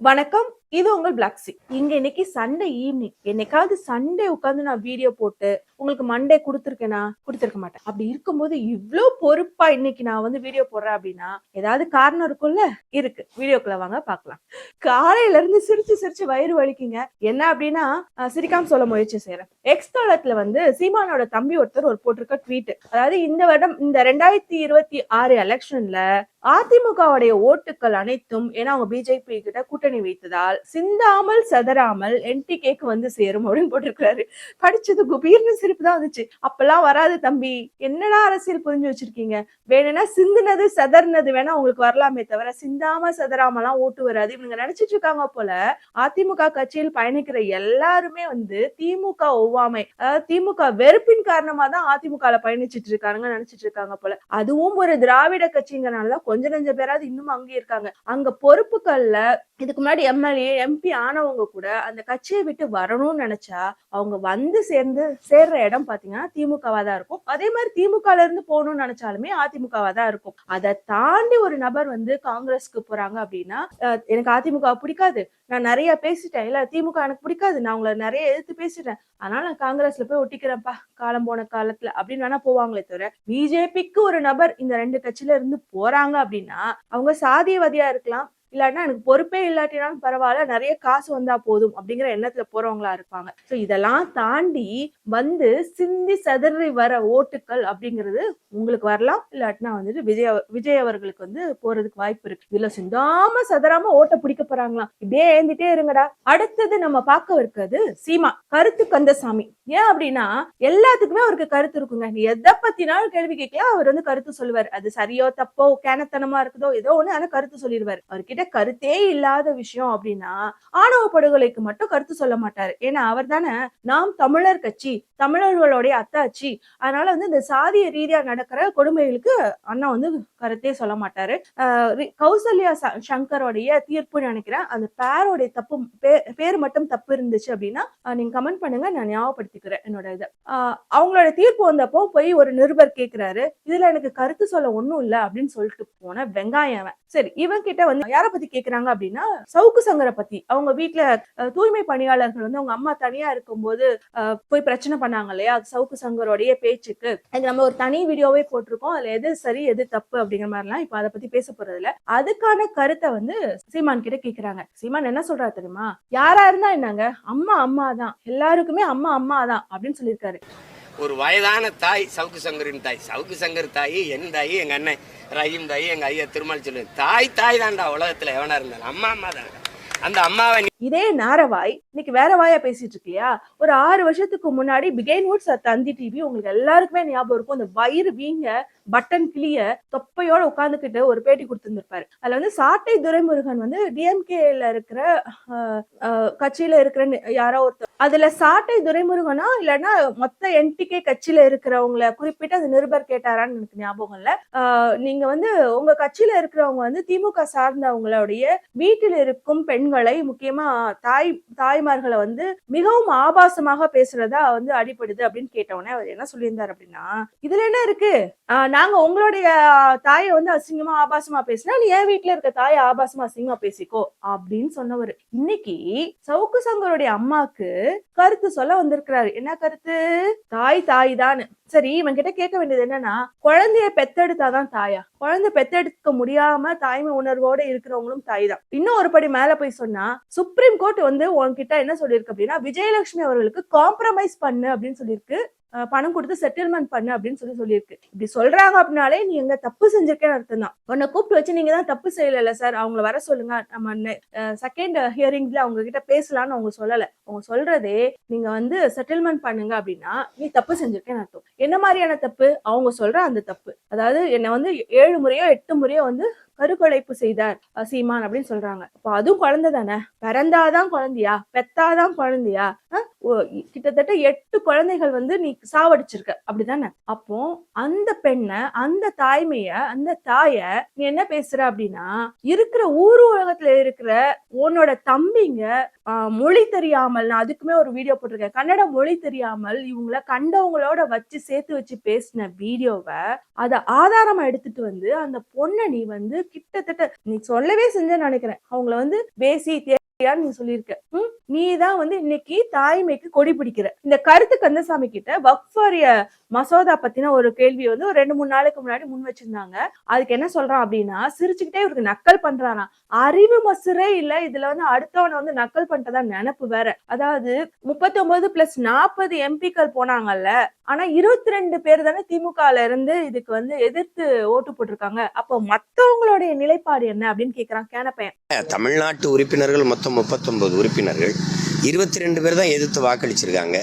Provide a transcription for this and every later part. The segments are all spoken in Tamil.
வணக்கம் இது உங்கள் பிளாக்ஸி இங்க இன்னைக்கு சண்டே ஈவினிங். என்னைக்காவது சண்டே உட்காந்து நான் வீடியோ போட்டு உங்களுக்கு மண்டே கொடுத்துருக்கேனா? கொடுத்துருக்க மாட்டேன். அப்படி இருக்கும்போது இவ்வளோ பொறுப்பா இன்னைக்கு நான் வந்து வீடியோ போடுறேன் அப்படின்னா ஏதாவது காரணம் இருக்கும்ல? இருக்கு. வீடியோக்குள்ள வாங்க பார்க்கலாம். காலையில இருந்து சிரிச்சு சிரிச்சு வயிறு வலிக்குங்க. என்ன அப்படின்னா சிரிக்காம சொல்ல முயற்சி செய்யறேன் எக்ஸ் தளத்துல வந்து சீமானோட தம்பி ஒருத்தர் ஒரு போட்டிருக்க ட்வீட் அதாவது இந்த வருடம் இந்த ரெண்டாயிரத்தி இருபத்தி ஆறு எலெக்ஷன்ல அதிமுகவுடைய ஓட்டுக்கள் அனைத்தும் ஏன்னா அவங்க பிஜேபி கிட்ட கூட்டணி வைத்ததால் சிந்தாமல் சதராமல் என்டிகேக்கு வந்து சேரும் அப்படின்னு போட்டிருக்கிறாரு. படிச்சது குபீர்னு சிரிப்பு தான் வந்துச்சு. அப்பெல்லாம் வராது தம்பி. என்னடா அரசியல் புரிஞ்சு வச்சிருக்கீங்க? வேணும்னா சிந்துனது சதர்னது வேணா உங்களுக்கு வரலாமே தவிர சிந்தாம சதறாமலாம் ஓட்டு வராது. இவங்க நினைச்சிட்டு இருக்காங்க போல அதிமுக கட்சியில் பயணிக்கிற எல்லாருமே வந்து திமுக ஒவ்வாமை அதாவது திமுக வெறுப்பின் காரணமா தான் அதிமுக பயணிச்சிட்டு இருக்காங்க நினைச்சிட்டு இருக்காங்க போல. அதுவும் ஒரு திராவிட கட்சிங்கிறனாலதான் கொஞ்ச நஞ்ச பேராது இன்னும் அங்கே இருக்காங்க. அங்க பொறுப்புகள்ல இதுக்கு முன்னாடி எம்எல்ஏ எம்பி ஆனவங்க கூட அந்த கட்சியை விட்டு வரணும்னு நினைச்சா அவங்க வந்து சேர்ந்து சேர்ற இடம் பாத்தீங்கன்னா திமுகவா தான் இருக்கும். அதே மாதிரி திமுகல இருந்து போகணும்னு நினைச்சாலுமே அதிமுகவா தான் இருக்கும். அதை தாண்டி ஒரு நபர் வந்து காங்கிரஸ்க்கு போறாங்க அப்படின்னா எனக்கு அதிமுக பிடிக்காது. நான் நிறைய பேசிட்டேன். இல்ல திமுக எனக்கு பிடிக்காது. நான் உங்களை நிறைய எதிர்த்து பேசிட்டேன். அதனால நான் காங்கிரஸ்ல போய் ஒட்டிக்கிறேன்ப்பா. காலம் போன காலத்துல அப்படின்னு வேணா போவாங்களே தவிர பிஜேபிக்கு ஒரு நபர் இந்த ரெண்டு கட்சியில இருந்து போறாங்க அப்படின்னா அவங்க சாதியவாதியா இருக்கலாம். இல்லாட்டினா எனக்கு பொறுப்பே இல்லாட்டினாலும் பரவாயில்ல நிறைய காசு வந்தா போதும் அப்படிங்கிற எண்ணத்துல போறவங்களா இருப்பாங்க. ஸோ இதெல்லாம் தாண்டி வந்து சிந்தி சதறி வர ஓட்டுக்கள் அப்படிங்கிறது உங்களுக்கு வரலாம். இல்லாட்டினா வந்துட்டு விஜய் விஜய் அவர்களுக்கு வந்து போறதுக்கு வாய்ப்பு இருக்கு. இதுல சிந்தாம சதராம ஓட்ட பிடிக்க போறாங்களாம். இப்படியே ஏந்திட்டே இருங்கடா. அடுத்தது நம்ம பார்க்க இருக்கிறது சீமா கருத்து கந்தசாமி. ஏன் அப்படின்னா எல்லாத்துக்குமே அவருக்கு கருத்து இருக்குங்க. நீ எதை பத்தினாலும் கேள்வி கேட்கலாம் அவர் வந்து கருத்து சொல்லுவார். அது சரியோ தப்போ கேனத்தனமா இருக்குதோ ஏதோ ஒண்ணு ஆனா கருத்து சொல்லிடுவார். அவர்கிட்ட கருத்தே இல்லாத விஷயம் அப்படின்னா ஆணவ படுகொலைக்கு மட்டும் கருத்து சொல்ல மாட்டாரு. ஏன்னா அவர் தானே நாம் தமிழர் கட்சி தமிழர்களுடைய அத்தாச்சி. அதனால வந்து இந்த சாதிய ரீதியா நடக்கிற கொடுமைகளுக்கு அண்ணா வந்து கருத்தே சொல்ல மாட்டாரு. கௌசல்யா சங்கரோடைய தீர்ப்பு நினைக்கிறேன். அந்த பேரோடைய தப்பு பேர் மட்டும் தப்பு இருந்துச்சு அப்படின்னா நீங்க கமெண்ட் பண்ணுங்க. நான் ஞாபகப்படுத்திக்கிறேன் என்னோட இதை. ஆஹ் அவங்களோட தீர்ப்பு வந்தப்போ போய் ஒரு நிருபர் கேக்குறாரு. இதுல எனக்கு கருத்து சொல்ல ஒண்ணும் இல்ல அப்படின்னு சொல்லிட்டு போன வெங்காயம் அவன். சரி இவன் கிட்ட வந்து யார பத்தி கேக்குறாங்க அப்படின்னா சவுக்கு சங்கரை பத்தி. அவங்க வீட்டுல தூய்மை பணியாளர்கள் வந்து அவங்க அம்மா தனியா இருக்கும்போது போய் பிரச்சனை பண்ணாங்க இல்லையா? சவுக்கு சங்கரோடைய பேச்சுக்கு. நம்ம ஒரு தனி வீடியோவே போட்டிருக்கோம். அதுல எது சரி எது தப்பு அப்படிங்கிற மாதிரிலாம் இப்ப அதை பத்தி பேச போறது இல்ல அதுக்கான கருத்தை வந்து சீமான் கிட்ட கேக்குறாங்க. சீமான் என்ன சொல்றாரு தெரியுமா? யாரா இருந்தா என்னங்க? அம்மா அம்மா தான் எல்லாருக்குமே அம்மா அம்மா தான் அப்படின்னு சொல்லியிருக்காரு. ஒரு வயதான தாய் சவுக்கு சங்கரின் தாய். சவுக்கு சங்கர் தாய் என் தாய் எங்க அண்ணன் ரஹீம் தாய் எங்க ஐயா திருமால் சொல்லுவேன் தாய் தாய் தான்டா உலகத்துல எவனா இருந்தாலும். அம்மா அம்மா தான் அந்த அம்மாவை இதே நாரவாய் இன்னைக்கு வேற வாயா பேசிட்டு இருக்கியா? ஒரு ஆறு வருஷத்துக்கு முன்னாடி பிகைன் வுட்ஸ் தந்தி டிவி உங்களுக்கு எல்லாருக்குமே ஞாபகம் இருக்கும். அந்த வயிறு வீங்க பட்டன் கிளிய தொப்பையோட உட்காந்துக்கிட்டு ஒரு பேட்டி கொடுத்துருந்துருப்பாரு. அதுல வந்து சாட்டை துரைமுருகன் வந்து டிஎம்கேல இருக்கிற கட்சியில இருக்கிற யாரோ ஒருத்தர். அதுல சாட்டை துரைமுருகனா இல்லைன்னா மொத்த என்டிகே கட்சியில இருக்கிறவங்கள குறிப்பிட்டு அந்த நிருபர் கேட்டாரான்னு எனக்கு ஞாபகம் இல்ல. நீங்க வந்து உங்க கட்சியில இருக்கிறவங்க வந்து திமுக சார்ந்தவங்களுடைய வீட்டில் இருக்கும் பெண்களை முக்கியமா தாய் தாய்மார்களை வந்து மிகவும் ஆபாசமாக பேசுறதா வந்து அடிபடுது அப்படின்னு கேட்டவுடனே அவர் என்ன சொல்லியிருந்தார் அப்படின்னா இதுல என்ன இருக்கு? நாங்க உங்களுடைய தாயை வந்து அசிங்கமா ஆபாசமா பேசினா நீ என் வீட்டுல இருக்க? தாயை ஆபாசமா அசிங்கமா பேசிக்கோ அப்படின்னு சொன்னவர். இன்னைக்கு சவுக்கு சங்கருடைய அம்மாக்கு கருத்து சொல்ல வந்திருக்கிறாரு. என்ன கருத்து? தாய் தாய் தான் சரி இவன் கிட்ட கேட்க வேண்டியது என்னன்னா குழந்தைய பெத்தெடுத்தாதான் தாயா? குழந்தை பெத்தெடுக்க முடியாம தாய்மை உணர்வோட இருக்கிறவங்களும் தாய் தான். இன்னும் ஒரு படி மேல போய் சொன்னா சுப்ரீம் கோர்ட் வந்து உன்கிட்ட என்ன சொல்லியிருக்கு அப்படின்னா விஜயலட்சுமி அவர்களுக்கு காம்ப்ரமைஸ் பண்ணு அப்படின்னு சொல்லியிருக்கு. பணம் கொடுத்து செட்டில்மெண்ட் பண்ணு அப்படின்னு சொல்லி சொல்லியிருக்கு. இப்படி சொல்றாங்க அப்படின்னாலே நீ எங்க தப்பு செஞ்சிருக்கேன்னு அர்த்தம் தான் உன்னை கூப்பிட்டு வச்சு நீங்க தான் தப்பு செய்யல சார் அவங்கள வர சொல்லுங்க. நம்ம செகண்ட் ஹியரிங்ல அவங்க கிட்ட பேசலாம்னு அவங்க சொல்லல. அவங்க சொல்றதே நீங்க வந்து செட்டில்மெண்ட் பண்ணுங்க அப்படின்னா நீ தப்பு செஞ்சிருக்கேன்னு அர்த்தம். என்ன மாதிரியான தப்பு? அவங்க சொல்ற அந்த தப்பு. அதாவது என்னை வந்து ஏழு முறையோ எட்டு முறையோ வந்து கருக்கலைப்பு செய்தார் அசீமான் சீமான் அப்படின்னு சொல்றாங்க. அப்போ அதுவும் குழந்தை தானே? பிறந்தாதான் குழந்தையா? பெத்தாதான் குழந்தையா? கிட்டத்தட்ட எட்டு குழந்தைகள் வந்து நீ சாவடிச்சிருக்க. அப்படிதானே? அப்போ அந்த பெண்ணை அந்த தாய்மைய அந்த தாய நீ என்ன பேசுற அப்படின்னா இருக்கிற ஊர் உலகத்துல இருக்கிற உன்னோட தம்பிங்க மொழி தெரியாமல் நான் அதுக்குமே ஒரு வீடியோ போட்டிருக்கேன். கன்னட மொழி தெரியாமல் இவங்கள கண்டவங்களோட வச்சு சேர்த்து வச்சு பேசின வீடியோவை அதை ஆதாரமா எடுத்துட்டு வந்து அந்த பொண்ணை நீ வந்து கிட்டத்தட்ட நீ சொல்லவே செஞ்சேன்னு நினைக்கிறேன். அவங்கள வந்து பேசி நீ சொல்லியிருக்க. நீ தான் வந்து இன்னைக்கு தாய்மைக்கு கொடி பிடிக்கிற. இந்த கருத்து கந்தசாமி கிட்ட வக்ஃபாரிய மசோதா பத்தின ஒரு கேள்வி வந்து ஒரு ரெண்டு மூணு நாளுக்கு முன்னாடி முன் வச்சிருந்தாங்க. அதுக்கு என்ன சொல்றான் அப்படின்னா சிரிச்சுக்கிட்டே இவருக்கு நக்கல் பண்றானா. அறிவு மசுரே இல்ல இதுல வந்து அடுத்தவனை வந்து நக்கல் பண்றதா நினப்பு வேற. அதாவது முப்பத்தி ஒன்பது பிளஸ் நாற்பது எம்பிக்கள் போனாங்கல்ல ஆனா இருபத்தி ரெண்டு பேர் தானே திமுகல இருந்து இதுக்கு வந்து எதிர்த்து ஓட்டு போட்டிருக்காங்க. அப்போ மத்தவங்களுடைய நிலைப்பாடு என்ன அப்படின்னு கேக்குறான் கேனப்பையன். தமிழ்நாட்டு உறுப்பினர்கள் மொத்தம் முப்பத்தொன்பது உறுப்பினர்கள். இருபத்தி ரெண்டு பேர் தான் எதிர்த்து வாக்களிச்சிருக்காங்க.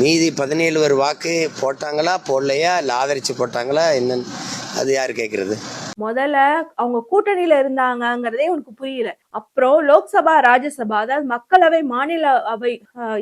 மீதி பதினேழு பேர் வாக்கு போட்டாங்களா போடலையா இல்லை ஆதரிச்சு போட்டாங்களா என்னன்னு அது யார் கேட்குறது முதல்ல அவங்க கூட்டணியில இருந்தாங்கங்கிறதே உனக்கு புரியல. அப்புறம் லோக்சபா ராஜ்யசபா அதாவது மக்களவை மாநில அவை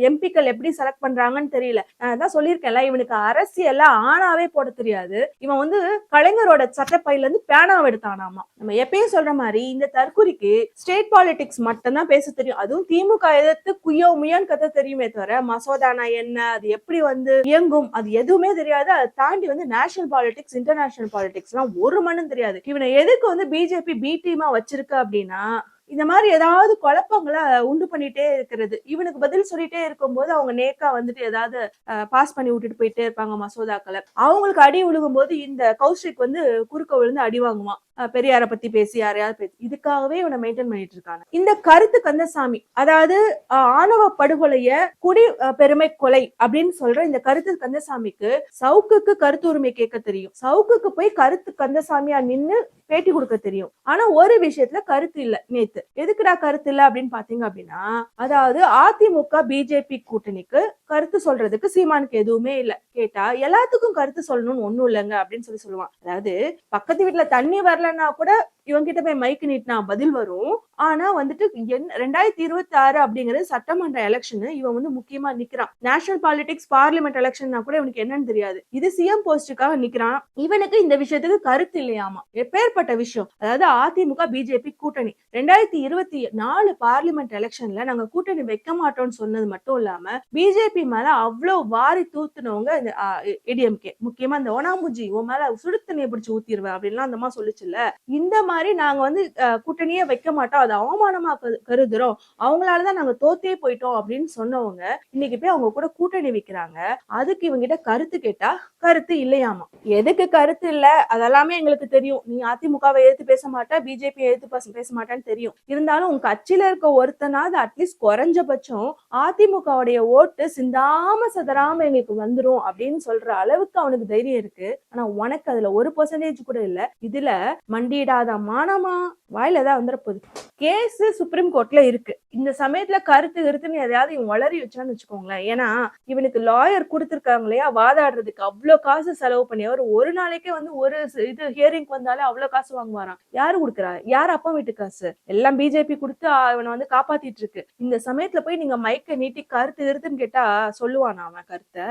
எம்பிக்கள் எப்படி செலக்ட் பண்றாங்கன்னு தெரியல. நான் தான் சொல்லியிருக்கேன்ல இவனுக்கு அரசியல்ல ஆணாவே போட தெரியாது. இவன் வந்து கலைஞரோட சட்டப்பையில இருந்து பேனாவை எடுத்தானாமா. நம்ம எப்பயும் சொல்ற மாதிரி இந்த தற்குறிக்கு ஸ்டேட் பாலிடிக்ஸ் மட்டும்தான் பேச தெரியும். அதுவும் திமுக எதிர்த்து குய்யோ முயன்னு கதை தெரியுமே தவிர மசோதானா என்ன அது எப்படி வந்து இயங்கும் அது எதுவுமே தெரியாது. அதை தாண்டி வந்து நேஷனல் பாலிடிக்ஸ் இன்டர்நேஷனல் பாலிடிக்ஸ் எல்லாம் ஒரு மண்ணும் தெரியாது. இவனை எதுக்கு வந்து பிஜேபி பி டீமா வச்சிருக்க அப்படின்னா இந்த மாதிரி ஏதாவது குழப்பங்களை உண்டு பண்ணிட்டே இருக்கிறது. இவனுக்கு பதில் சொல்லிட்டே இருக்கும்போது அவங்க நேக்கா வந்துட்டு ஏதாவது பாஸ் பண்ணி விட்டுட்டு போயிட்டே இருப்பாங்க மசோதாக்களை. அவங்களுக்கு அடி விழுகும் போது இந்த கௌஷிக் வந்து குறுக்க விழுந்து அடி வாங்குவான். பெரியாரை பத்தி பேசி யாரையாவது பேசி இதுக்காகவே இவனை மெயின்டைன் பண்ணிட்டு இருக்காங்க. இந்த கருத்து கந்தசாமி அதாவது ஆணவ படுகொலைய குடி பெருமை கொலை அப்படின்னு சொல்ற இந்த கருத்து கந்தசாமிக்கு சவுக்குக்கு கருத்து உரிமை கேட்க தெரியும். சவுக்குக்கு போய் கருத்து கந்தசாமியா நின்னு பேட்டி கொடுக்க தெரியும். ஆனா ஒரு விஷயத்துல கருத்து இல்ல நேத்து. எதுக்குடா கருத்து இல்ல அப்படின்னு பாத்தீங்க அப்படின்னா அதாவது அதிமுக பிஜேபி கூட்டணிக்கு கருத்து சொல்றதுக்கு சீமானுக்கு எதுவுமே இல்ல. கேட்டா எல்லாத்துக்கும் கருத்து சொல்லணும்னு ஒண்ணும் இல்லைங்க அப்படின்னு சொல்லி சொல்லுவான். அதாவது பக்கத்து வீட்டுல தண்ணி வரலன்னா கூட இவங்கிட்ட போய் மைக்கு நீட்டினா பதில் வரும். ஆனா வந்துட்டு என்ன ரெண்டாயிரத்தி இருபத்தி ஆறு அப்படிங்கிறது சட்டமன்ற எலெக்ஷன் இவன் வந்து முக்கியமா நிக்கிறான். நேஷனல் பாலிடிக்ஸ் பார்லிமெண்ட் எலெக்ஷன்னா கூட இவனுக்கு என்னன்னு தெரியாது. இது சிஎம் போஸ்டுக்காக நிக்கிறான். இவனுக்கு இந்த விஷயத்துக்கு கருத்து இல்லையாமா? எப்பேற்பட்ட விஷயம். அதாவது அதிமுக பிஜேபி கூட்டணி. ரெண்டாயிரத்தி இருபத்தி நாலு பார்லிமெண்ட் எலெக்ஷன்ல நாங்க கூட்டணி வைக்க மாட்டோம்னு சொன்னது மட்டும் இல்லாம பிஜேபி மேல அவ்வளவு வாரி தூத்துனவங்க இந்த ஏடிஎம்கே முக்கியமா இந்த ஓனாமுஜி உன் மேல சுடுத்தண்ணியை பிடிச்சி ஊத்திடுவேன் அப்படின்லாம் அந்த மாதிரி சொல்லுச்சுல்ல. இந்த மாதிரி மாதிரி நாங்க வந்து கூட்டணியே வைக்க மாட்டோம். அதை அவமானமா கரு- கருதுறோம். அவங்களாலதான் நாங்க தோத்தே போயிட்டோம் அப்படின்னு சொன்னவங்க இன்னைக்கு போய் அவங்க கூட கூட்டணி வைக்கிறாங்க. அதுக்கு இவங்க கிட்ட கருத்து கேட்டா கருத்து இல்லையாமா? எதுக்கு கருத்து இல்ல? அதெல்லாமே எங்களுக்கு தெரியும். நீ அதிமுகவை எடுத்து பேச மாட்டா பிஜேபி எடுத்து பேச- மாட்டான்னு தெரியும். இருந்தாலும் உங்க கட்சியில இருக்க ஒருத்தனாவது அட்லீஸ்ட் குறைஞ்சபட்சம் அதிமுகவுடைய ஓட்டு சிந்தாம சதராம எங்களுக்கு வந்துரும் அப்படின்னு சொல்ற அளவுக்கு அவனுக்கு தைரியம் இருக்கு. ஆனா உனக்கு அதுல ஒரு பர்சன்டேஜ் கூட இல்ல. இதுல மண்டியிடாத மானமா வாயில ஏதாவது வந்துட போகுது கேஸ் சுப்ரீம் கோர்ட்ல இருக்கு. இந்த சமயத்துல கருத்து கருத்துன்னு எதையாவது இவன் வளரி வச்சான்னு வச்சுக்கோங்களேன். ஏன்னா இவனுக்கு லாயர் கொடுத்துருக்காங்க இல்லையா வாதாடுறதுக்கு அவ்வளவு காசு செலவு பண்ணி அவர் ஒரு நாளைக்கே வந்து ஒரு இது ஹியரிங் வந்தாலே அவ்வளவு காசு வாங்குவாராம். யாரு கொடுக்குறா? யார் அப்பா வீட்டு காசு? எல்லாம் பிஜேபி கொடுத்து அவனை வந்து காப்பாத்திட்டு இருக்கு. இந்த சமயத்துல போய் நீங்க மைக்க நீட்டி கருத்து கருத்துன்னு கேட்டா சொல்லுவானா அவன் கருத்தை?